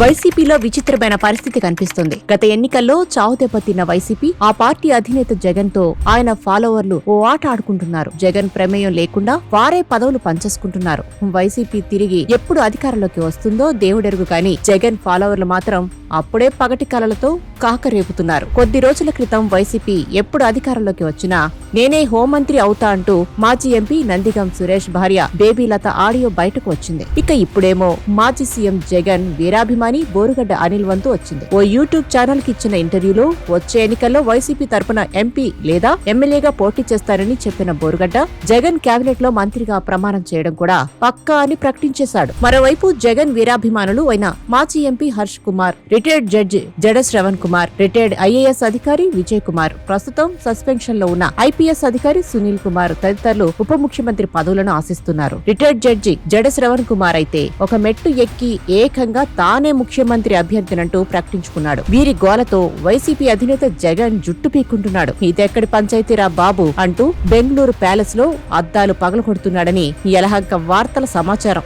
వైసీపీలో విచిత్రమైన పరిస్థితి కనిపిస్తుంది. గత ఎన్నికల్లో చావుదెబ్బతిన్న వైసీపీ ఆ పార్టీ అధినేత జగన్తో ఆయన ఫాలోవర్లు ఓ ఆట ఆడుకుంటున్నారు. జగన్ ప్రమేయం లేకుండా వారే పదవులు పంచేసుకుంటున్నారు. వైసీపీ తిరిగి ఎప్పుడు అధికారంలోకి వస్తుందో దేవుడెరుగు కానీ జగన్ ఫాలోవర్లు మాత్రం అప్పుడే పగటి కలలతో కాకరేపుతున్నారు. కొద్ది రోజుల క్రితం వైసీపీ ఎప్పుడు అధికారంలోకి వచ్చినా నేనే హోంమంత్రి అవుతా అంటూ మాజీ ఎంపీ నందిగం సురేష్ భార్య బేబీలత ఆడియో బయటకు వచ్చింది. ఇక ఇప్పుడేమో మాజీ సీఎం జగన్ వీరాభిమాని బోరుగడ్డ అనిల్ వంతు వచ్చింది. ఓ యూట్యూబ్ ఛానల్కి ఇచ్చిన ఇంటర్వ్యూలో వచ్చే ఎన్నికల్లో వైసీపీ తరపున ఎంపీ లేదా ఎమ్మెల్యేగా పోటీ చేస్తారని చెప్పిన బోరుగడ్డ జగన్ కేబినెట్లో మంత్రిగా ప్రమాణం చేయడం కూడా పక్కా అని ప్రకటించేశాడు. మరోవైపు జగన్ వీరాభిమానులు అయిన మాజీ MP Harsh Kumar retired judge Jada Shravan Kumar. Retired IAS అధికారి విజయ్ కుమార్. ప్రస్తుతం సస్పెన్షన్లో ఉన్న ఐపీఎస్ అధికారి సునీల్ కుమార్ తదితరులు ఉప ముఖ్యమంత్రి పదవులను ఆశిస్తున్నారు. రిటైర్డ్ జడ్జి జడ శ్రవణ్ కుమార్ అయితే ఒక మెట్టు ఎక్కి ఏకంగా తానే ముఖ్యమంత్రి అభ్యర్థినంటూ ప్రకటించుకున్నాడు. వీరి గోలతో వైసీపీ అధినేత జగన్ జుట్టు పీక్కుంటున్నాడు. ఇదెక్కడి పంచాయతీరా బాబు అంటూ బెంగళూరు ప్యాలెస్లో అద్దాలు పగలగొడుతున్నాడని యలహంక వార్తల సమాచారం.